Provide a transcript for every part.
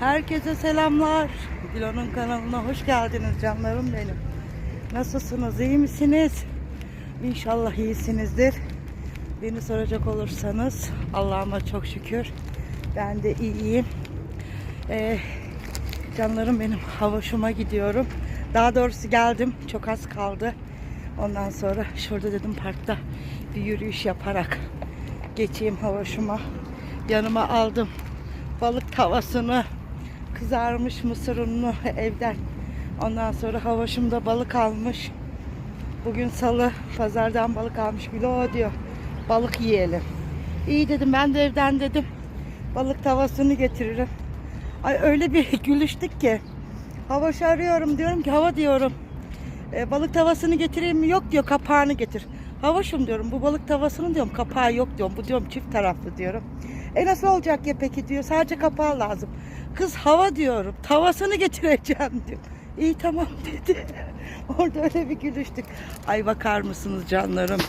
Herkese selamlar. Dilo'nun kanalına hoş geldiniz canlarım benim. Nasılsınız? iyi misiniz? İnşallah iyisinizdir. Beni soracak olursanız Allah'ıma çok şükür. Ben de iyiyim. Ee, canlarım benim havaşıma gidiyorum. Daha doğrusu geldim. Çok az kaldı. Ondan sonra şurada dedim parkta bir yürüyüş yaparak geçeyim havaşıma. Yanıma aldım balık tavasını, kızarmış mısır ununu evden. Ondan sonra havaşımda balık almış. Bugün salı pazardan balık almış. Bilo diyor balık yiyelim. İyi dedim ben de evden dedim balık tavasını getiririm. Ay öyle bir gülüştük ki. Havaş arıyorum diyorum ki hava diyorum. "E, balık tavasını getireyim mi? Yok diyor kapağını getir. Havaşım diyorum bu balık tavasının diyorum kapağı yok diyorum. Bu diyorum çift taraflı diyorum. E nasıl olacak ya peki diyor. Sadece kapağı lazım. Kız hava diyorum. Tavasını getireceğim diyor. İyi tamam dedi. Orada öyle bir gülüştük. Ay bakar mısınız canlarım?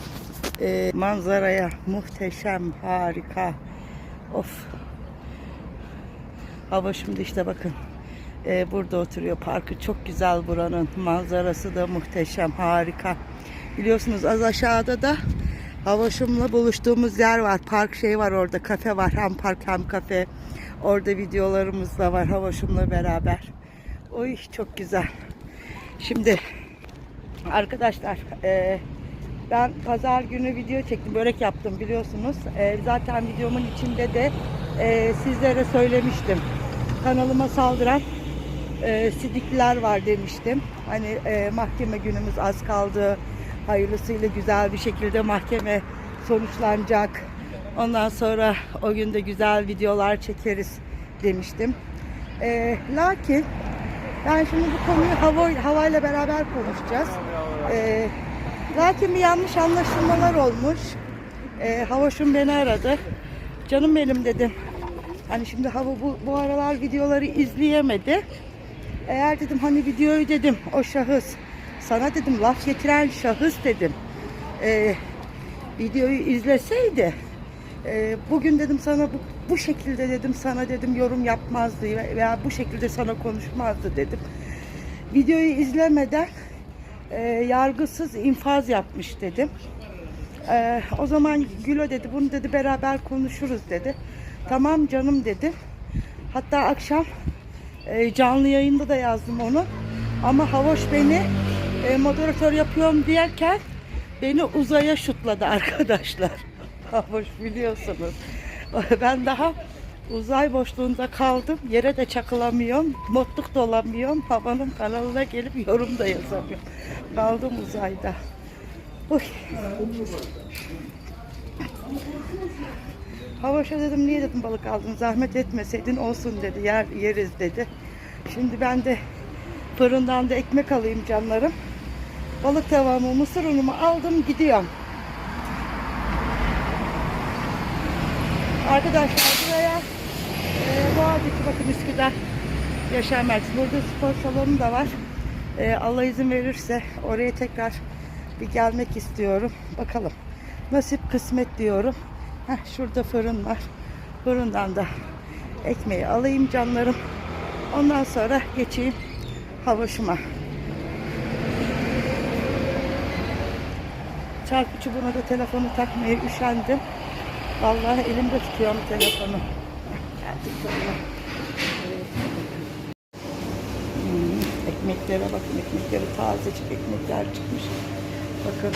E, manzaraya muhteşem, harika. Of. Hava şimdi işte bakın. Ee, burada oturuyor. Parkı çok güzel buranın. Manzarası da muhteşem, harika. Biliyorsunuz az aşağıda da Havaşım'la buluştuğumuz yer var. Park şey var orada. Kafe var. Hem park hem kafe. Orada videolarımız da var Havaşım'la beraber. Oy çok güzel. Şimdi arkadaşlar e, ben pazar günü video çektim. Börek yaptım biliyorsunuz. E, zaten videomun içinde de e, sizlere söylemiştim. Kanalıma saldıran e, sidikliler var demiştim. Hani e, mahkeme günümüz az kaldı. Hayırlısıyla güzel bir şekilde mahkeme sonuçlanacak. Ondan sonra o gün de güzel videolar çekeriz demiştim. E, lakin ben şimdi bu konuyu hava, havayla beraber konuşacağız. E, lakin bir yanlış anlaşılmalar olmuş. E, Havaşım beni aradı. Canım benim dedim. Hani şimdi hava bu, bu aralar videoları izleyemedi. Eğer dedim hani videoyu dedim o şahıs sana dedim laf getiren şahıs dedim. Ee, videoyu izleseydi e, bugün dedim sana bu, bu şekilde dedim sana dedim yorum yapmazdı veya bu şekilde sana konuşmazdı dedim. Videoyu izlemeden e, yargısız infaz yapmış dedim. Ee, o zaman Gülo dedi bunu dedi beraber konuşuruz dedi. Tamam canım dedim. Hatta akşam e, canlı yayında da yazdım onu. Ama Havoş beni e, moderatör yapıyorum diyerken beni uzaya şutladı arkadaşlar. Havoş biliyorsunuz. Ben daha uzay boşluğunda kaldım. Yere de çakılamıyorum. Motluk da olamıyorum. Havanın kanalına gelip yorum da yazamıyorum. Kaldım uzayda. Uy. Havaşa dedim niye dedim balık aldın zahmet etmeseydin olsun dedi yer yeriz dedi. Şimdi ben de fırından da ekmek alayım canlarım. Balık tavamı mısır unumu aldım gidiyorum. Arkadaşlar buraya e, Boğaziçi bakın Üsküdar Yaşar Merkezi. Burada spor salonu da var. E, Allah izin verirse oraya tekrar bir gelmek istiyorum. Bakalım. Nasip kısmet diyorum. Heh, şurada fırın var. Fırından da ekmeği alayım canlarım. Ondan sonra geçeyim havaşıma. Çarpı çubuğuna da telefonu takmaya üşendim. Vallahi elimde tutuyorum telefonu. Geldik fırına. Hmm, ekmeklere bakın ekmekleri tazecik ekmekler çıkmış. Bakın.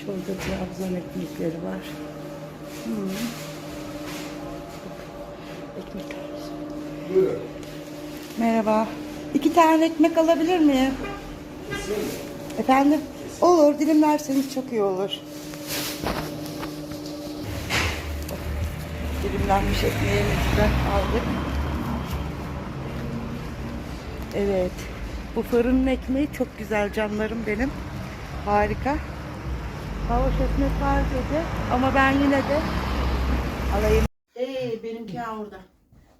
Şurada Trabzon ekmekleri var. Hmm. Ekmekler. Merhaba. İki tane ekmek alabilir miyim? Efendim? Olur. Dilimlerseniz çok iyi olur. Dilimlenmiş ekmeğimizi de aldık. Evet. Bu fırının ekmeği çok güzel canlarım benim. Harika. Havuç ekmek var dedi. Ama ben yine de alayım. Ee, benimki ha orada.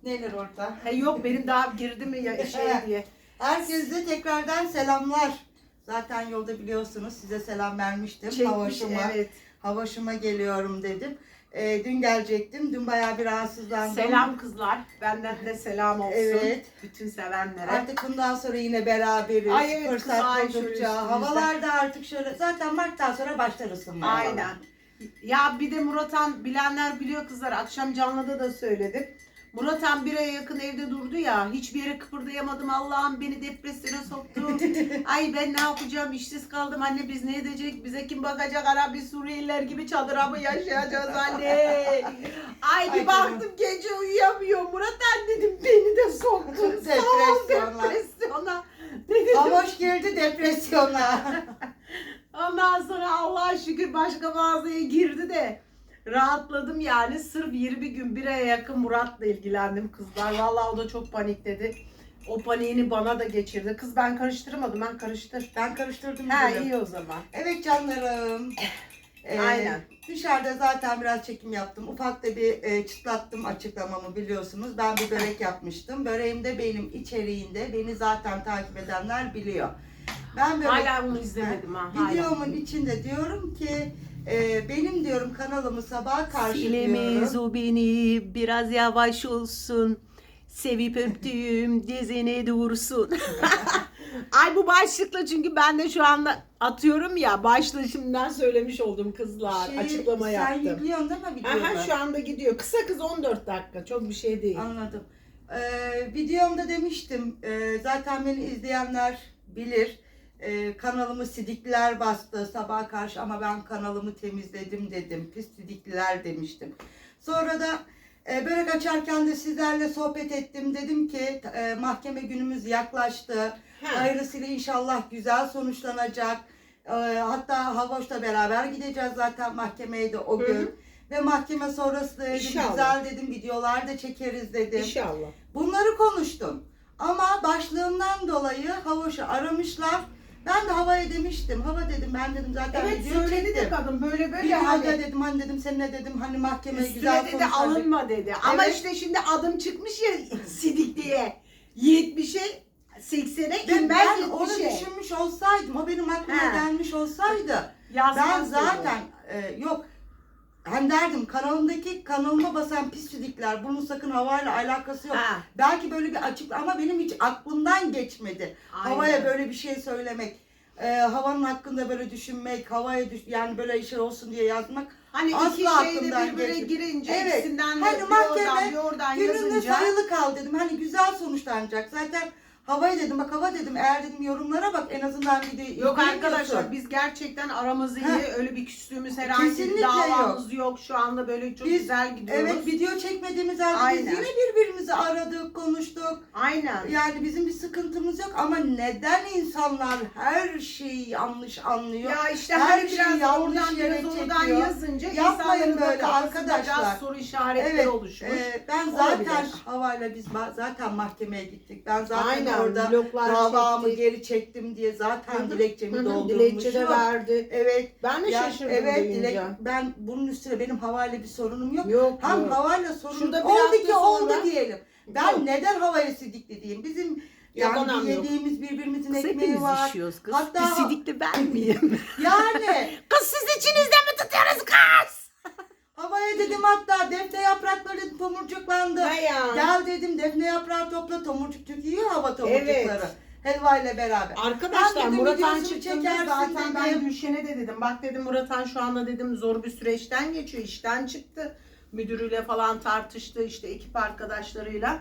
Neler orada? Ha, yok benim daha girdi mi ya şey diye. Herkese tekrardan selamlar. Zaten yolda biliyorsunuz size selam vermiştim. Çekmiş, Havaşıma, evet. havaşıma geliyorum dedim. Ee, dün gelecektim. Dün bayağı bir rahatsızlandım. Selam kızlar. Benden de selam olsun. Evet. Bütün sevenlere. Artık bundan sonra yine beraberiz. Ay evet, Fırsat buldukça. üstümüzde. Havalar da artık şöyle. Zaten Mart'tan sonra başlar ısınmaya. Aynen. Ya bir de Muratan bilenler biliyor kızlar. Akşam canlıda da söyledim. Muratan bir aya yakın evde durdu ya. Hiçbir yere kıpırdayamadım. Allah'ım beni depresyona soktu. Ay ben ne yapacağım? İşsiz kaldım. Anne biz ne edecek? Bize kim bakacak? Ara biz Suriyeliler gibi çadıra mı yaşayacağız anne? Ay bir Ay baktım gece uyuyamıyor. Muratan dedim beni de soktun. Sağ ol Depresyona. depresyona. Dedim? Hamoş girdi depresyona. Ondan sonra Allah'a şükür başka mağazaya girdi de rahatladım yani. Sırf 20 gün bir aya yakın Murat'la ilgilendim kızlar. Vallahi o da çok panikledi. O paniğini bana da geçirdi. Kız ben karıştırmadım ben karıştır. ben karıştırdım. Ha dedim. iyi o zaman. Evet canlarım. Ee, Aynen. Dışarıda zaten biraz çekim yaptım. Ufak da bir e, çıtlattım açıklamamı biliyorsunuz. Ben bir börek yapmıştım. Böreğimde benim içeriğinde beni zaten takip edenler biliyor. Ben börek Hala bunu izlemedim ha. Hala. videomun içinde diyorum ki e, benim diyorum kanalımı sabaha karşı Silemiz diyorum. o beni biraz yavaş olsun. Sevip öptüğüm dizine dursun. Ay bu başlıkla çünkü ben de şu anda atıyorum ya başlığı şimdiden söylemiş oldum kızlar. Şey, Açıklama sen yaptım. yüklüyorsun değil mi videomu? Aha şu anda gidiyor. Kısa kız 14 dakika. Çok bir şey değil. Anladım. Ee, videomda demiştim. e, zaten beni izleyenler bilir. Ee, kanalımı sidikliler bastı sabaha karşı ama ben kanalımı temizledim dedim. Pis sidikliler demiştim. Sonra da e, börek açarken de sizlerle sohbet ettim. Dedim ki e, mahkeme günümüz yaklaştı. Ha. Hayırlısıyla inşallah güzel sonuçlanacak. Ee, hatta Havoş'la beraber gideceğiz zaten mahkemeye de o Hı hı. gün. Ve mahkeme sonrası dedim İnşallah. güzel dedim videolar da çekeriz dedim. İnşallah. Bunları konuştum. Ama başlığımdan dolayı Havoş'u aramışlar. Ben de havaya demiştim. Hava dedim ben dedim zaten Evet video söyledi çektim. de kadın böyle böyle Bir halde hani dedim hani dedim seninle dedim hani mahkemeye güzel üstüne dedi konuşalım. alınma dedi. Ama Evet. işte şimdi adım çıkmış ya sidik diye. 70'e 80'e Ben, inmez ben onu 70'e. düşünmüş olsaydım, o benim aklıma He. gelmiş olsaydı Yazmaz ben dedi. zaten e, yok hem derdim kanalımdaki kanalıma basan pis sidikler bunun sakın havayla alakası yok. Ha. Belki böyle bir açık ama benim hiç aklımdan geçmedi. Aynen. Havaya böyle bir şey söylemek. e, havanın hakkında böyle düşünmek, havaya düş yani böyle şey olsun diye yazmak. Hani Asla iki şeyde birbirine girince Evet. ikisinden de Hani bir mahkeme oradan bir oradan Gününde yazınca. sayılı kal dedim. Hani güzel sonuçlanacak. Zaten havaya dedim bak hava dedim. Eğer dedim yorumlara bak en azından videoyu Yok izleyemiyorsun. arkadaşlar biz gerçekten aramız iyi. Heh. Öyle bir küstüğümüz herhangi bir Kesinlikle davamız yok. Şu anda böyle çok Biz- güzel gidiyoruz. Evet video çekmediğimiz halde Aynen. biz yine birbirimizi aradık, konuştuk. Aynen. Yani bizim bir sıkıntımız yok ama neden insanlar her şeyi yanlış anlıyor? Ya işte Her hani şeyi biraz yanlış oradan yere biraz oradan çekiyor. yazınca Yapmayın insanların böyle arkadaşlar. biraz soru işaretleri Evet, oluşmuş. e, ben zaten Olabilir. havayla biz zaten mahkemeye gittik. Ben zaten Aynen, orada bloklar davamı çektik. geri çektim diye zaten dilekçemi Hı hı, doldurmuşum. Dilekçe de verdi. Evet. Ben de Ya, şaşırdım evet duyunca. dilek, ben bunun üstüne benim havayla bir sorunum yok. Yok Hem yok. havayla sorun Şurada bir oldu ki oldu diyelim. Ben Yok. neden havaya sidikli diyeyim? Bizim Yok, yani yok. yediğimiz birbirimizin Kız ekmeği var. işiyoruz kız. Hatta- Bir sidikli ben miyim? Yani kız siz içinizde mi tutuyoruz kız? Havaya dedim hatta defne yaprakları tomurcuklandı. Bayağı. Gel dedim defne yaprağı topla tomurcuk çünkü yiyor hava tomurcukları. Evet. Helva ile beraber. Arkadaşlar Ben dedim, Murat Han çıktığında zaten ben dedim. Gülşen'e de dedim. Bak dedim Murat Han şu anda dedim zor bir süreçten geçiyor. işten çıktı. Müdürüyle falan tartıştı işte ekip arkadaşlarıyla.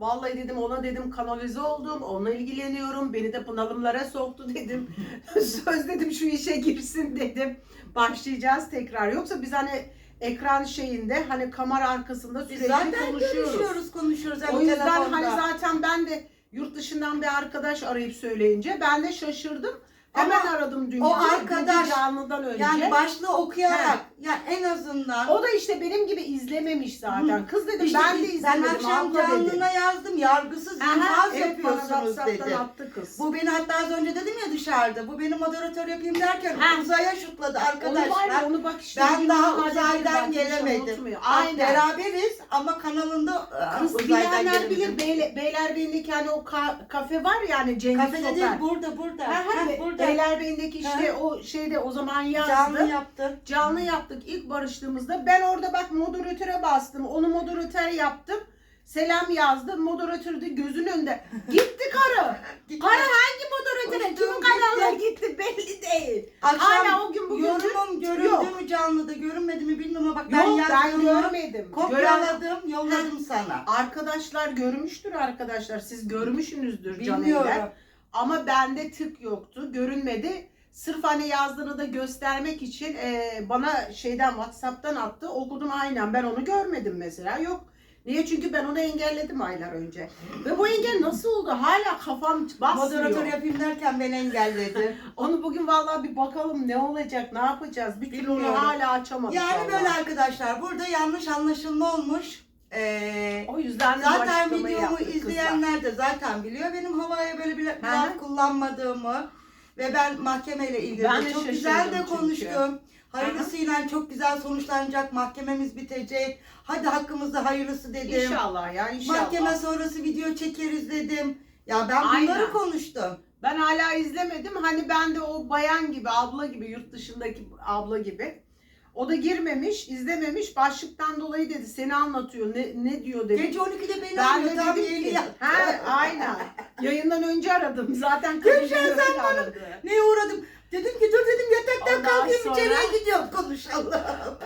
Vallahi dedim ona dedim kanalize oldum. Onunla ilgileniyorum. Beni de bunalımlara soktu dedim. Söz dedim şu işe girsin dedim. Başlayacağız tekrar. Yoksa biz hani ekran şeyinde hani kamera arkasında Biz sürekli zaten konuşuyoruz. görüşüyoruz, konuşuyoruz. hem O yüzden telefonda. hani zaten ben de yurt dışından bir arkadaş arayıp söyleyince ben de şaşırdım. Hemen Ama aradım dün. o gece, arkadaş, gece canlıdan önce. Yani başlığı okuyarak ya en azından o da işte benim gibi izlememiş zaten. Kız dedim İşte ben de ben izlemedim. akşam abla dedi. canlına yazdım. Yargısız Aha, infaz evet, bana yapıyorsunuz WhatsApp'tan dedi. attı kız. Bu beni hatta az önce dedim ya dışarıda. Bu beni moderatör yapayım derken Ha. uzaya şutladı onu var ya arkadaşlar. onu bak işte. Ben daha bir uzaydan gelemedim. unutmuyor. Aynen. Beraberiz ama kanalında e, Kız uzaydan bilenler gelemedim. bilir Beyler, Beylerbeyi'ndeki hani o ka- kafe var ya hani Cengiz Kafede Sofer. değil burada burada. Ha, ha, Ha, be- burada. Beylerbeyi'ndeki işte o şeyde o zaman yazdı. Canlı yaptın. Canlı yaptık ilk barıştığımızda. Ben orada bak moderatöre bastım. Onu moderatör yaptım. Selam yazdım. Moderatör de gözün önünde. Gitti karı. Karı hangi moderatöre? Kimin kanalına gitti belli değil. Akşam Hala o gün bugün yorumum göründü Yok. mü canlıda görünmedi mi bilmiyorum ama bak ben Yok ben yazdığımı görmedim. Kopyaladım yolladım sana. arkadaşlar görmüştür arkadaşlar. Siz görmüşsünüzdür Bilmiyorum. canıyla. Ama bende tık yoktu. Görünmedi. Sırf hani yazdığını da göstermek için e, bana şeyden Whatsapp'tan attı. Okudum aynen. Ben onu görmedim mesela. Yok. Niye? Çünkü ben onu engelledim aylar önce. Ve bu engel nasıl oldu? Hala kafam basmıyor. Moderatör yapayım derken beni engelledi. Onu bugün vallahi bir bakalım ne olacak, ne yapacağız. Bir türlü onu hala açamadık. yani vallahi. böyle arkadaşlar burada yanlış anlaşılma olmuş. Ee, O yüzden zaten videomu kızlar. izleyenler de zaten biliyor benim havaya böyle bir laf kullanmadığımı ve ben mahkemeyle ilgili Ben çok güzel de çünkü. konuştum. Hayırlısıyla çok güzel sonuçlanacak, mahkememiz bitecek. Hadi hakkımızda hayırlısı dedim. İnşallah ya inşallah. Mahkeme sonrası video çekeriz dedim. Ya ben bunları Aynen. konuştum. Ben hala izlemedim. Hani ben de o bayan gibi, abla gibi, yurt dışındaki abla gibi. O da girmemiş, izlememiş. Başlıktan dolayı dedi seni anlatıyor. Ne ne diyor dedi. Gece 12'de beni ben arıyor. Tam dedim yeni ki, yattı. he aynen. Yayından önce aradım. Zaten Gülşen, sen bana-. Neye uğradım? Dedim ki dur dedim yataktan Ondan kalkayım sonra- içeriye gidiyorum konuşalım.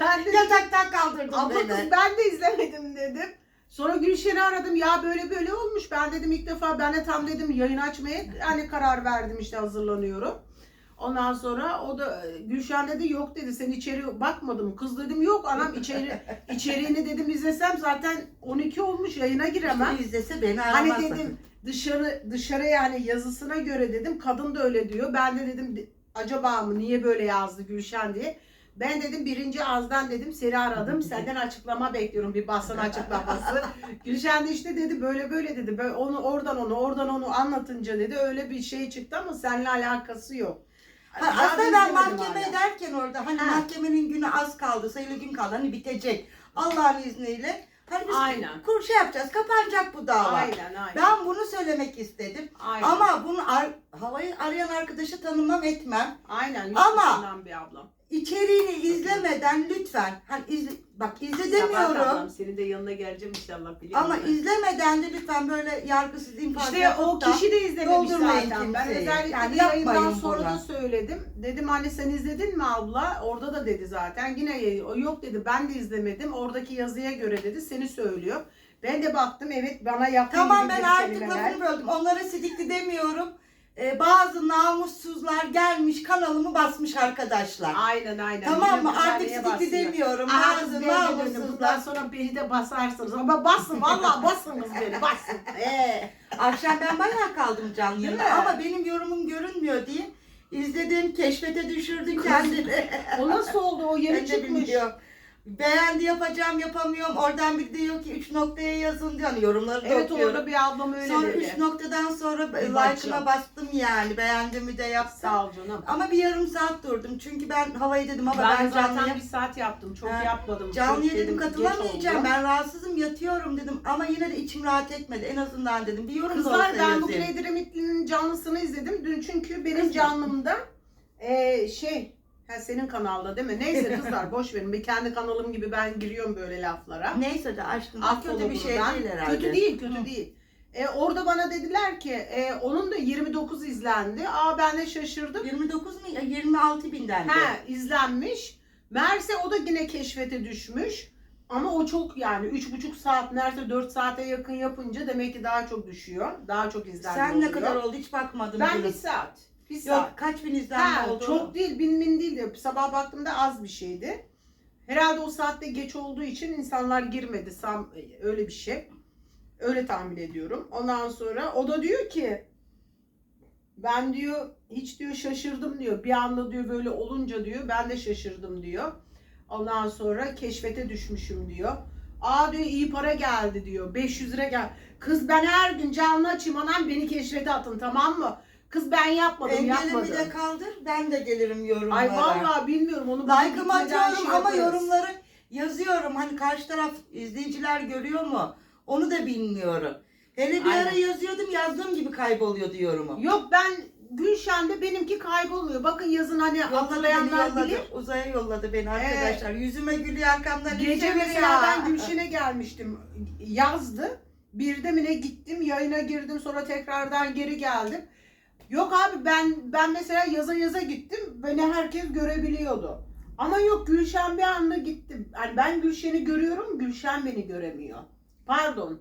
Ben de yataktan kaldırdım Abla beni. kız ben de izlemedim dedim. Sonra Gülşen'i aradım ya böyle böyle olmuş. Ben dedim ilk defa ben de tam dedim yayın açmaya hani karar verdim işte hazırlanıyorum. Ondan sonra o da Gülşen dedi yok dedi sen içeri bakmadın. Kız dedim yok anam içeri içeriğini dedim izlesem zaten 12 olmuş yayına giremem. Kim izlese beni Hani aramaz. dedim dışarı dışarı yani yazısına göre dedim kadın da öyle diyor. Ben de dedim acaba mı niye böyle yazdı Gülşen diye. Ben dedim birinci ağızdan dedim seni aradım. Senden açıklama bekliyorum bir basın açıklaması. Gülşen de işte dedi böyle böyle dedi. Böyle onu oradan onu oradan onu anlatınca dedi öyle bir şey çıktı ama seninle alakası yok. Ha, Ben aslında ben mahkeme hala. derken orada hani Ha. mahkemenin günü az kaldı, sayılı gün kaldı. Hani bitecek. Allah'ın izniyle. Hani biz Aynen. kur şey yapacağız. Kapanacak bu dava. Aynen aynen. Ben bunu söylemek istedim. aynen. Ama bunu ar- havayı arayan arkadaşı tanımam etmem. aynen. Ama- bir ablam. İçeriğini izlemeden lütfen hani izle, bak izle demiyorum. Senin de yanına geleceğim inşallah biliyorum. Ama ben. izlemeden de lütfen böyle yargısız infaz İşte yapıp o da kişi de izlememiş doldurmayın zaten. Ben kimseyi. özellikle Yani yayından yapmayın sonra bunu. da söyledim. Dedim hani sen izledin mi abla? Orada da dedi zaten. Yine o yok dedi ben de izlemedim. Oradaki yazıya göre dedi seni söylüyor. Ben de baktım evet bana yakın Tamam gibi ben artık kelimeler. lafını böldüm. Onlara sidikli demiyorum. Ee, bazı namussuzlar gelmiş kanalımı basmış arkadaşlar. Aynen aynen. Tamam mı? Artık basıyor. demiyorum. Bazı. Bundan namussuzlar. sonra beni de basarsınız. Ama basın vallahi basın kız beni basın. Ee. Akşam ben bayağı kaldım canlı Değil yayında mi? ama benim yorumum görünmüyor diye izledim, keşfete düşürdüm kendini. O nasıl oldu? O Ben yeni de çıkmış. bilmiyorum. Beğendi yapacağım yapamıyorum. Oradan bir diyor ki 3 noktaya yazın diyor. Hani yorumları da Evet okuyorum. orada bir ablam öyle Sonra dedi. 3 noktadan sonra like'ıma bakacağım. bastım yani. Beğendiğimi de yaptım. Sağ ol canım. Ama bir yarım saat durdum. Çünkü ben havayı dedim ama Ben, ben, zaten canlıya, bir saat yaptım. Çok Ha, yapmadım. canlıya Çok dedim geç katılamayacağım. oldu. Ben rahatsızım yatıyorum dedim. Ama yine de içim rahat etmedi. En azından dedim. Bir yorum da Kızlar olsa ben bugün yazayım. Edremitli'nin canlısını izledim. Dün çünkü benim Kızlar. canlımda e, şey ha senin kanalda değil mi? Neyse kızlar boş verin. Bir kendi kanalım gibi ben giriyorum böyle laflara. Neyse de aşkım. Affola Kötü bir şey değil herhalde. Kötü değil, kötü Hı. değil. E, orada bana dediler ki e, onun da 29 izlendi. Aa ben de şaşırdım. 29 mu? 26 binden de. Ha izlenmiş. Meğerse o da yine keşfete düşmüş. Ama o çok yani üç buçuk saat neredeyse 4 saate yakın yapınca demek ki daha çok düşüyor. Daha çok izlenme Sen ne oluyor. kadar oldu hiç bakmadım. Ben Gülüm. bir saat. Bir Yok saat. kaç bin izlenme Ha, oldu? çok değil bin bin değil de sabah baktığımda az bir şeydi. Herhalde o saatte geç olduğu için insanlar girmedi. Sam, öyle bir şey. Öyle tahmin ediyorum. Ondan sonra o da diyor ki ben diyor hiç diyor şaşırdım diyor. Bir anda diyor böyle olunca diyor ben de şaşırdım diyor. Ondan sonra keşfete düşmüşüm diyor. Aa diyor iyi para geldi diyor. 500 lira gel. Kız ben her gün canlı açayım anam beni keşfete atın tamam mı? Kız ben yapmadım Engelimi yapmadım. de kaldır. Ben de gelirim yorumlara. Ay vallahi bilmiyorum onu bugün Like'ımı gitmeden atıyorum şey ama yaparız. yorumları yazıyorum. Hani karşı taraf izleyiciler görüyor mu? Onu da bilmiyorum. Hele bir Aynen. ara yazıyordum yazdığım gibi kayboluyordu yorumu. Yok ben Gülşen'de benimki kaybolmuyor. Bakın yazın hani hatırlayanlar yolladı. bilir. Uzaya yolladı beni arkadaşlar. Yüzüme gülüyor arkamdan. Gece izliyor mesela ben Gülşen'e gelmiştim. Yazdı. Birde mi ne gittim yayına girdim sonra tekrardan geri geldim. Yok abi ben ben mesela yaza yaza gittim. Beni herkes görebiliyordu. Ama yok Gülşen bir anda gittim. Yani ben Gülşen'i görüyorum, Gülşen beni göremiyor. Pardon.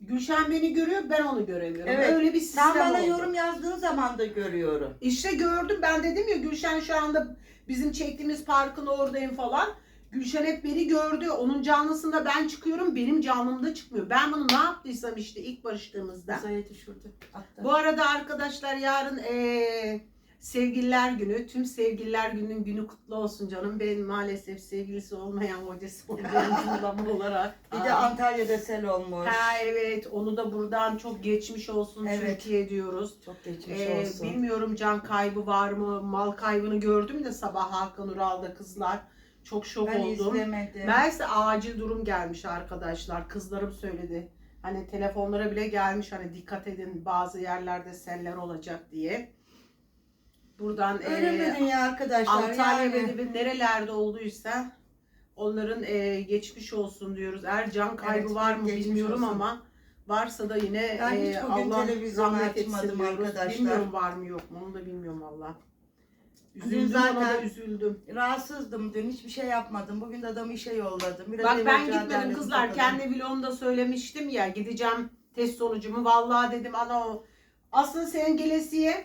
Gülşen beni görüyor, ben onu göremiyorum. Evet. Öyle bir sistem Sen bana oldu. yorum yazdığın zaman da görüyorum. İşte gördüm ben dedim ya Gülşen şu anda bizim çektiğimiz parkın oradayım falan. Gülşen hep beni gördü. Onun canlısında ben çıkıyorum. Benim canlımda çıkmıyor. Ben bunu ne yaptıysam işte ilk barıştığımızda. Uzaya düşürdü. Attı. Bu arada arkadaşlar yarın eee, sevgililer günü. Tüm sevgililer günün günü kutlu olsun canım. Ben maalesef sevgilisi olmayan hocası olduğum olarak. Bir de Antalya'da sel olmuş. Ha evet onu da buradan çok geçmiş olsun Evet. Türkiye diyoruz. Çok geçmiş Ee, olsun. bilmiyorum can kaybı var mı? Mal kaybını gördüm de sabah Hakan Ural'da kızlar. Çok şok ben oldum. izlemedim. Meğerse acil durum gelmiş arkadaşlar. Kızlarım söyledi. Hani telefonlara bile gelmiş hani dikkat edin bazı yerlerde seller olacak diye. Buradan Ölüm e, ya arkadaşlar. Antalya yani. ve de nerelerde olduysa onların e, geçmiş olsun diyoruz. Eğer can kaybı Evet, var mı bilmiyorum olsun. ama varsa da yine Ben e, hiç bugün Allah rahmet etsin diyoruz. arkadaşlar. Bilmiyorum var mı yok mu onu da bilmiyorum valla. Üzüldüm ona da zaten- üzüldüm. Rahatsızdım dün hiçbir şey yapmadım. Bugün de adamı işe yolladım. Biraz Bak ben gitmedim kızlar. topladım. Kendi vlogumda söylemiştim ya gideceğim test sonucumu. Vallahi dedim ana o. Aslında sen gelesiye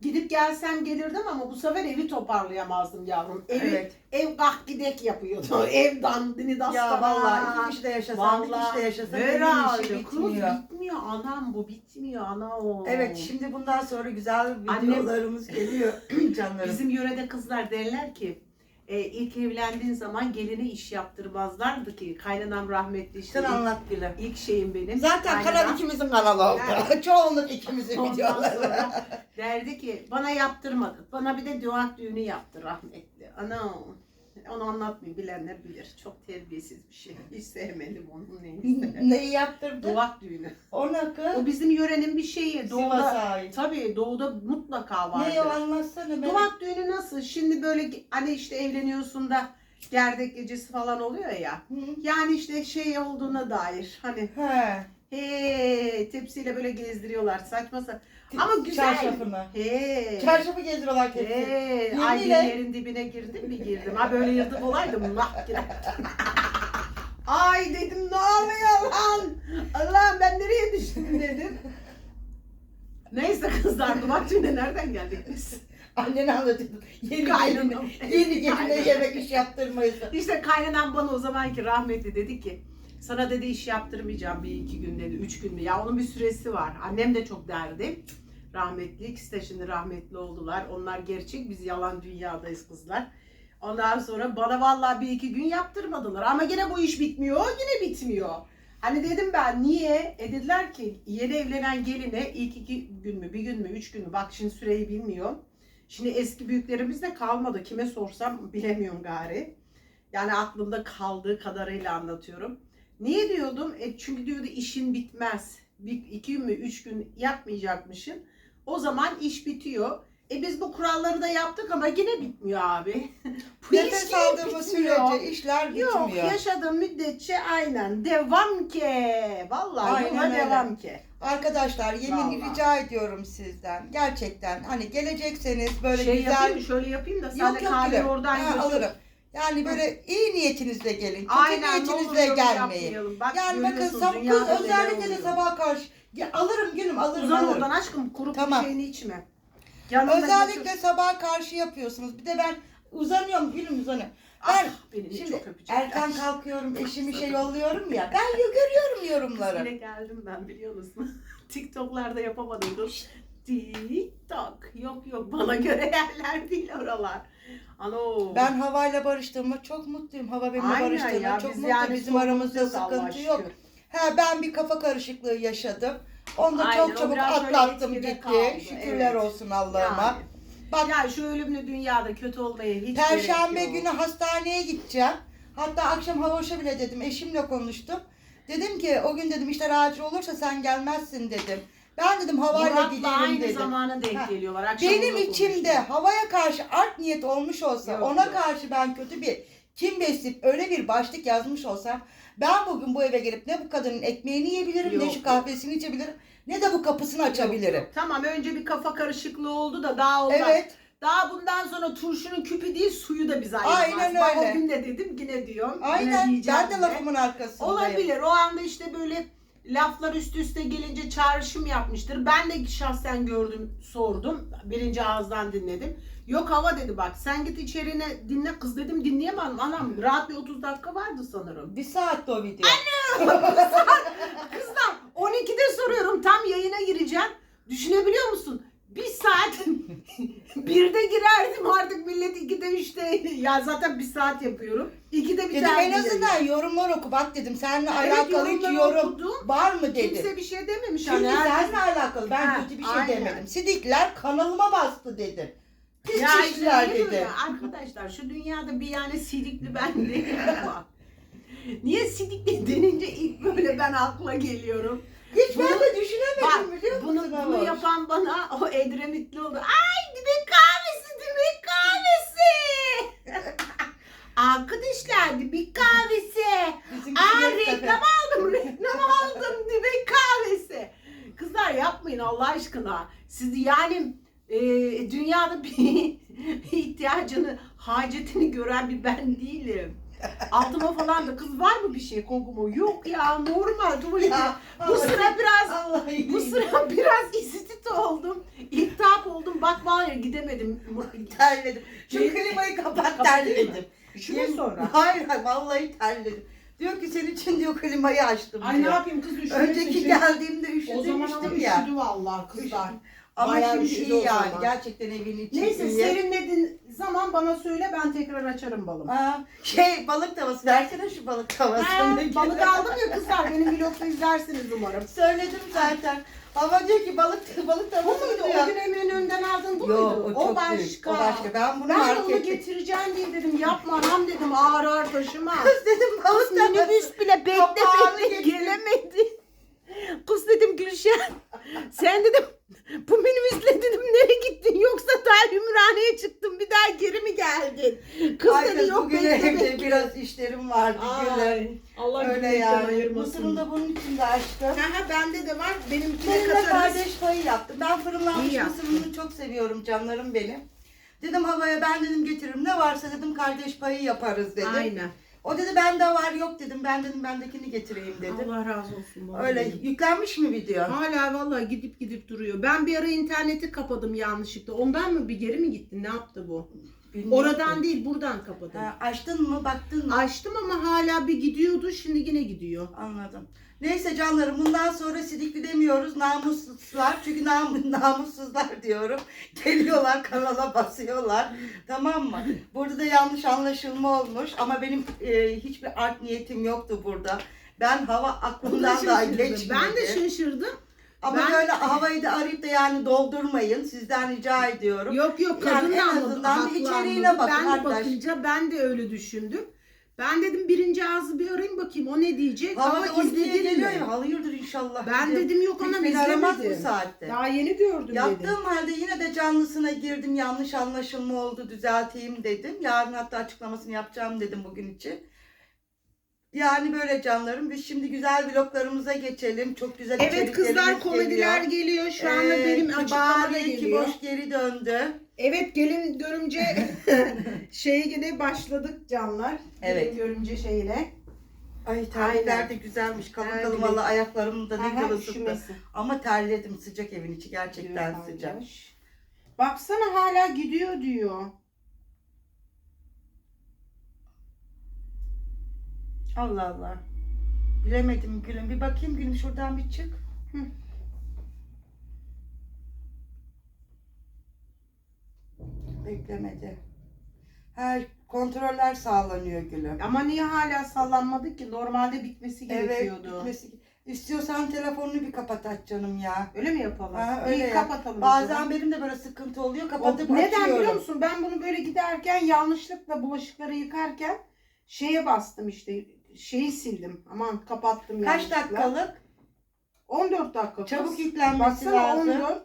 gidip gelsem gelirdim ama bu sefer evi toparlayamazdım yavrum. Evi, Evet. Ev kalk gidek yapıyordu. ev dandini dastana. Ya vallahi iki kişi de yaşasam, bir kişi de yaşasa benim işim Kız bitmiyor. bitmiyor anam bu bitmiyor ana o. Evet şimdi bundan sonra güzel Annem- videolarımız geliyor canlarım. Bizim yörede kızlar derler ki e, ilk evlendiğin zaman geline iş yaptırmazlardı ki kaynanam rahmetli işte. Sen ilk- anlat bile. İlk şeyim benim. Zaten Kaynanam. kanal ikimizin kanalı oldu. Çoğunluk ikimizin Ondan videoları. sonra derdi ki bana yaptırmadı. Bana bir de duak düğünü yaptı rahmetli. Ana onu anlatmayayım bilenler bilir. Çok terbiyesiz bir şey. Hiç sevmedim onu neyse. Neyi yaptırdı? Duak düğünü. O ne kız? O bizim yörenin bir şeyi. Sivas'a Doğuda, ait. tabii doğuda mutlaka vardır. Ne o anlatsana. Ben... Duak düğünü nasıl? Şimdi böyle hani işte evleniyorsun da gerdek gecesi falan oluyor ya. Hı. Yani işte şey olduğuna dair hani He. He tepsiyle böyle gezdiriyorlar saçma sapan. Ama güzel. Çarşafını. He. Çarşafı gezdiriyorlar hepsi. He. Ay et. yerin dibine girdim mi girdim. Ha böyle yırtık olaydım. Girdim. Ay dedim ne oluyor lan? Allah'ım ben nereye düştüm dedim. Neyse kızlar dumak düğüne nereden geldik biz? Annene anlatıyordun. Yeni Kaynanam. geline, yeni geline Kaynanam. yemek iş yaptırmayız. İşte kaynanam bana o zamanki rahmetli dedi ki sana dedi iş yaptırmayacağım bir iki gün dedi, üç gün mü? Ya onun bir süresi var. Annem de çok derdi. Rahmetli, ikisi de şimdi rahmetli oldular. Onlar gerçek, biz yalan dünyadayız kızlar. Ondan sonra bana vallahi bir iki gün yaptırmadılar. Ama yine bu iş bitmiyor, yine bitmiyor. Hani dedim ben niye? E dediler ki yeni evlenen geline ilk iki gün mü, bir gün mü, üç gün mü? Bak şimdi süreyi bilmiyorum. Şimdi eski büyüklerimiz de kalmadı. Kime sorsam bilemiyorum gari. Yani aklımda kaldığı kadarıyla anlatıyorum. Niye diyordum? E çünkü diyordu işin bitmez. Bir, iki gün mü, üç gün yapmayacakmışım. O zaman iş bitiyor. E biz bu kuralları da yaptık ama yine bitmiyor abi. bu Nefes aldığımız bitmiyor. sürece işler Yok bitmiyor. yaşadığım müddetçe aynen devam ki. Vallahi Aynen yola öyle. devam ki. Arkadaşlar yemin Vallahi. rica ediyorum sizden. Gerçekten hani gelecekseniz böyle şey güzel yapayım şöyle yapayım da sen Yok de yok kahveyi oradan Ha, götür. alırım. Yani böyle iyi niyetinizle gelin. Kötü Aynen ne olur niyetinizle yorum gelmeyin. yapmayalım. Bak, Yani bakın görüyorsunuz sab- dünyada kız neler özellikle de oluyor. sabah karşı. Ya, alırım gülüm alırım Uzan alırım. oradan aşkım kurup Tamam. bir şeyini içme. Yanında Özellikle götür. sabah karşı yapıyorsunuz. Bir de ben uzanıyorum gülüm uzanıyorum. Ah, Ben beni de şimdi çok öpecekler. erken kalkıyorum eşimi şey yolluyorum ya. Ben yo- görüyorum yorumları. Yine geldim ben biliyor musun? TikTok'larda yapamadım. Dur. TikTok. Yok yok bana göre yerler değil oralar. Ano. Ben havayla barıştığıma çok mutluyum. Hava benimle Aynen barıştığına ya, çok biz mutluyum. yani Bizim aramızda sıkıntı yok. şükür. Ha ben bir kafa karışıklığı yaşadım. Onu da Aynen, çok çabuk atlattım gitti. kaldı, Şükürler evet. olsun Allah'ıma. Yani. Bak Ya şu ölümlü dünyada kötü olmaya hiç Perşembe günü hastaneye gideceğim. Hatta akşam havoşa bile dedim. Eşimle konuştum. Dedim ki o gün dedim işler acil olursa sen gelmezsin dedim. Ben dedim havayla Murat'la gidelim aynı dedim. zamana denk Ha. geliyorlar. Akşam Benim içimde konuştum. havaya karşı art niyet olmuş olsa Yok, ona yok. karşı ben kötü bir kim besleyip öyle bir başlık yazmış olsam ben bugün bu eve gelip ne bu kadının ekmeğini yiyebilirim ne Yok, şu kahvesini içebilirim ne de bu kapısını açabilirim. Tamam önce bir kafa karışıklığı oldu da daha olmaz. Evet. Daha bundan sonra turşunun küpü değil suyu da bize ayırmaz. Aynen Bak öyle. o gün de dedim yine diyorum. yine Aynen. diyeceğim Ben de de. lafımın arkasındayım. Olabilir. O anda işte böyle laflar üst üste gelince çağrışım yapmıştır. Ben de şahsen gördüm, sordum. Birinci ağızdan dinledim. Yok hava dedi bak sen git içerine dinle kız dedim dinleyemem anam. Rahat bir 30 dakika vardı sanırım. Bir saatte o video. Kızlar 12'de soruyorum tam yayına gireceğim. Düşünebiliyor musun? Bir saat birde girerdim artık millet 2'de 3'te ya zaten bir saat yapıyorum. 2'de Dedim biter. en azından yorumlar oku bak dedim seninle alakalı hiç yorumları yorum okudum. var mı dedim. Kimse bir şey dememiş. Şimdi hani herkes- seninle alakalı ben Ha, kötü bir şey aynen. demedim. Sidikler kanalıma bastı dedim. Pis Ya işte niye böyle? dedim. Arkadaşlar şu dünyada bir yani sidikli ben değilim. Niye sidikli denince ilk böyle ben akla geliyorum. Hiç ben Bunu- de düşünemedim Bak biliyor musun? bunu, bunu Avoş? yapan bana o Edremitli oldu. Ay dibek kahvesi dibek kahvesi. Arkadaşlar dibek kahvesi. Aa reklam aldım reklam aldım dibek kahvesi. Kızlar yapmayın Allah aşkına. Siz yani e, dünyada bir ihtiyacını, hacetini gören bir ben değilim. Altıma falan da kız var mı bir şey kokumu? Yok ya normal tuvalete. Ya, Bu sıra biraz bu sıra biraz isitit oldum. İltihap oldum. Bak ya gidemedim. terledim. Şu klimayı kapat terledim. Mu Yemin- sonra? Hayır hayır vallahi terledim. Diyor ki senin için diyor klimayı açtım Ay ne diyor. yapayım kız üşümesin. Önceki geldiğimde O zaman ama ya. üşüdü vallahi kızlar. Ama Bayağı şimdi üşüdü iyi yani. zaman. Gerçekten evin içi Neyse iyi. serinledin zaman bana söyle ben tekrar açarım balımı. Aa, şey balık tavası versene şu balık tavasını. balık aldım ya kızlar benim vlogda izlersiniz umarım. Söyledim zaten. Ama diyor ki balık balık Bu tavası muydu? diyor. O gün Emre'nin önden aldın bu Yok muydu? o çok başka. büyük. O başka. Ben bunu Ben onu markette. getireceğim diye dedim yapma anam dedim ağır ağır taşıma. Kız dedim balık tavası. Minibüs bile bekle Kapağını bekle getir. gelemedi. Kız dedim Gülşen sen dedim bu minibüsle dedim nereye gittin yoksa daha Ümraniye'ye çıktın bir daha geri mi geldin? Kız Ay dedi kız yok bugün bekle evde bekle. biraz işlerim vardı. Gülüm. Ay, Allah Öyle gülmekten yani. ayırmasın. Mısırım da bunun için de açtım. Aha, bende de var. Benimkine Benim de katarız. kardeş payı yaptım. Ben fırınlanmış İyi yaptın. mısırını çok seviyorum canlarım benim. Dedim havaya ben dedim getiririm. Ne varsa dedim kardeş payı yaparız dedim. Aynen. O dedi bende var yok dedim. Ben dedim bendekini getireyim dedim. Allah razı olsun. vallahi. Öyle yüklenmiş mi video? Hala vallahi gidip gidip duruyor. Ben bir ara interneti kapadım yanlışlıkla. Ondan mı bir geri mi gitti? Ne yaptı bu? Bilmiyorum Oradan değil buradan kapadım. Ha, açtın mı baktın mı? Açtım ama hala bir gidiyordu. Şimdi yine gidiyor. Anladım. Neyse canlarım bundan sonra sidikli demiyoruz namussuzlar. Çünkü nam namussuzlar diyorum. Geliyorlar kanala basıyorlar. Tamam mı? Burada da yanlış anlaşılma olmuş. Ama benim e, hiçbir art niyetim yoktu burada. Ben hava aklımdan daha geçmedi. Ben de şaşırdım. Ama ben- böyle havayı da arayıp da yani doldurmayın. Sizden rica ediyorum. Yok yok Yani kadın en da anladı. azından bir içeriğine bakın Ben de bakınca ben de öyle düşündüm. Ben dedim birinci ağzı bir arayayım bakayım o ne diyecek. Hava Ama 12'ye izledin mi? Hayırdır inşallah. Ben dedim. dedim yok anam aramaz bu izlemedim. saatte. Daha yeni gördüm dedim. Yaptığım halde yine de canlısına girdim. Yanlış anlaşılma oldu. Düzelteyim dedim. Yarın hatta açıklamasını yapacağım dedim bugün için. Yani böyle canlarım. Biz şimdi güzel vloglarımıza geçelim. Çok güzel Evet kızlar komediler geliyor. geliyor. Şu anda Ee, benim açıklama da Bari ki geliyor. boş geri döndü. Evet gelin görümce şeye yine başladık canlar. Evet. Gelin görümce şeyine. Ay terlikler de güzelmiş. Kalın kalın valla ayaklarım da ne üşümesin. Ama terledim sıcak evin içi gerçekten Diyor sıcak. kardeş. Baksana hala gidiyor diyor. Allah Allah. Bilemedim gülüm. Bir bakayım gülüm şuradan bir çık. Hı. Beklemedi. Her kontroller sağlanıyor gülüm. Ama niye hala sallanmadı ki? Normalde bitmesi Evet. gerekiyordu. bitmesi- İstiyorsan telefonunu bir kapat aç canım ya. Öyle mi yapalım? Ha, öyle İyi yap. kapatalım. o Bazen benim de böyle sıkıntı oluyor. O- Kapatıp neden açıyorum. biliyor musun? Ben bunu böyle giderken yanlışlıkla bulaşıkları yıkarken şeye bastım işte şeyi sildim. Aman kapattım Kaç yanlışlıkla. dakikalık? 14 dakika. kız. Çabuk yüklenmesi Baksana lazım. 14.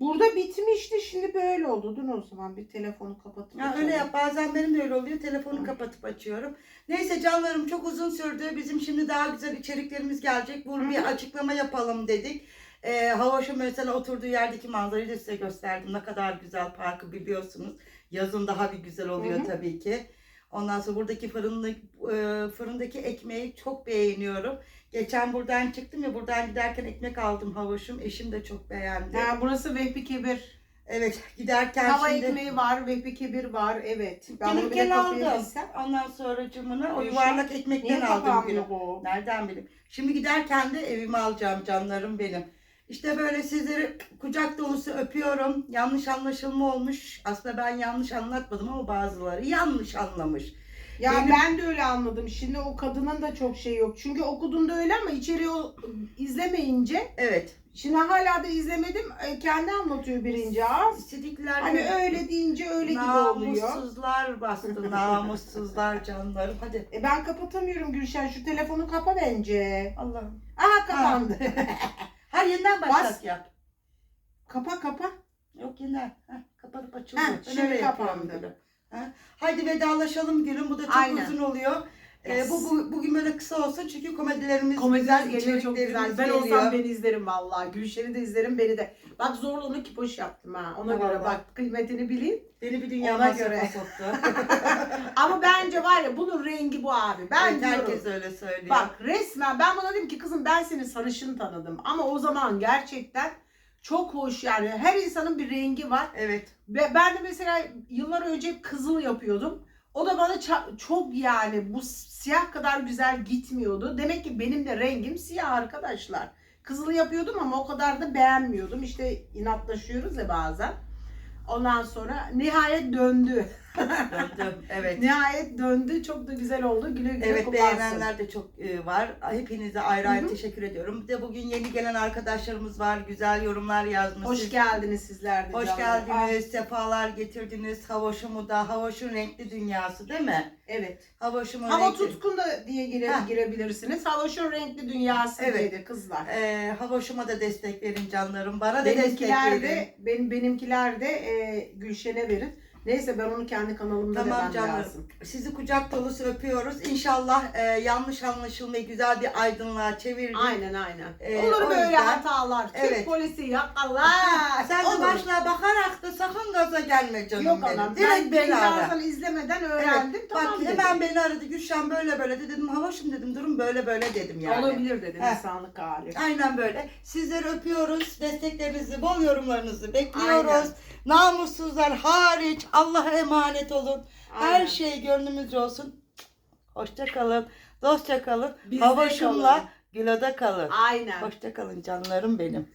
Burada bitmişti şimdi böyle oldu. Dur o zaman bir telefonu kapatıp Ya açalım. öyle yap. Bazen benim de öyle oluyor. Telefonu kapatıp açıyorum. Neyse canlarım çok uzun sürdü. Bizim şimdi daha güzel içeriklerimiz gelecek. Bunu bir açıklama yapalım dedik. Ee, Havaş'ın mesela oturduğu yerdeki manzarayı da size gösterdim. Ne kadar güzel parkı biliyorsunuz. Yazın daha bir güzel oluyor tabii ki. Ondan sonra buradaki fırında, e, fırındaki ekmeği çok beğeniyorum. Geçen buradan çıktım ya buradan giderken ekmek aldım Havaş'ım. Eşim de çok beğendi. Ha, burası Vehbi Kebir. Evet giderken Hava şimdi... ekmeği var, Vehbi Kebir var. Evet. Ben bunu kapıya aldım. Ondan sonra cımını o yuvarlak Niye ekmekten aldım bugün. kapanmıyor bu? Nereden bileyim. Şimdi giderken de evime alacağım canlarım benim. İşte böyle sizleri kucak dolusu öpüyorum. Yanlış anlaşılma olmuş. Aslında ben yanlış anlatmadım ama bazıları yanlış anlamış. Ya Benim- ben de öyle anladım. Şimdi o kadının da çok şey yok. Çünkü okuduğunda öyle ama içeriği o- izlemeyince Evet. şimdi hala da izlemedim. E, Kendi anlatıyor birinci ağız. Sidikler Hani öyle deyince öyle gibi oluyor. Namussuzlar bastı. Namussuzlar canlarım. Hadi. E ben kapatamıyorum Gülşen. Şu telefonu kapa bence. Allah'ım. Aha kapandı. Ha yeniden başlat Bas. yap. kapa kapa. Yok yine. Heh, kapanıp açılıyor. Heh, şimdi öyle yapıyorum gülüm. Ha? Haydi vedalaşalım gülüm. Bu da çok Aynen. uzun oluyor. Ee, Yes. bu, bu bugün böyle kısa olsun çünkü komedilerimiz Komediler güzel, geliyor çok güzel. Ben geliyor. olsam beni izlerim vallahi. Gülşen'i de izlerim beni de. Bak zorla onu kipoş yaptım ha. Ona Tamam, göre bak. bak kıymetini bileyim. Beni bir dünya Ona masrafa göre. soktu. Ama bence var ya bunun rengi bu abi. Ben Evet, diyorum. herkes öyle söylüyor. Bak resmen ben bana dedim ki kızım ben seni sarışın tanıdım. Ama o zaman gerçekten çok hoş yani. Her insanın bir rengi var. Evet. Ve ben de mesela yıllar önce kızıl yapıyordum. O da bana ça- çok yani bu siyah kadar güzel gitmiyordu. Demek ki benim de rengim siyah arkadaşlar. Kızıl yapıyordum ama o kadar da beğenmiyordum. İşte inatlaşıyoruz ya bazen. Ondan sonra nihayet döndü. Döndüm. Evet. Nihayet döndü. Çok da güzel oldu. Güle güle Evet kullansın. beğenenler de çok e, var. Hepinize ayrı ayrı Hı hı. teşekkür ediyorum. Bir de bugün yeni gelen arkadaşlarımız var. Güzel yorumlar yazmış. Hoş geldiniz sizler de. Hoş canlar. geldiniz, sefalar getirdiniz. Havoşumu da, Havoş'un renkli dünyası değil mi? Evet. Havoşumun Hava renkli. tutkun da diye gire, Heh. girebilirsiniz. Havoş'un renkli dünyası Evet. dedi kızlar. Ee, Havoşuma da destek verin canlarım. Bana da destek Benimkiler verin. de, benim, benimkiler de e, Gülşen'e verin. Neyse ben onu kendi kanalımda Tamam demem canlarım. lazım. Sizi kucak dolusu öpüyoruz. İnşallah e, yanlış anlaşılmayı güzel bir aydınlığa çevirdik. Aynen aynen. Ee, Olur böyle yüzden- hatalar. Türk Evet. polisi ya Allah. Sen de Olur. başlığa bakarak da sakın gaza gelme canım Yok benim. anam. Direkt Ben beni ara. izlemeden öğrendim. Evet, Tamam Bak dedim. hemen beni aradı. Gülşen böyle böyle de dedim. Havoşum dedim. Durum böyle böyle dedim yani. Olabilir dedim Heh. insanlık hali. Aynen böyle. Sizleri öpüyoruz. Desteklerinizi, bol yorumlarınızı bekliyoruz. Aynen. Namussuzlar hariç Allah'a emanet olun. Her Aynen. şey gönlümüzce olsun. Hoşça kalın. Dostça kalın. Bizde Havoşumla kalın. Gülo'da kalın. Aynen. Hoşça kalın canlarım benim.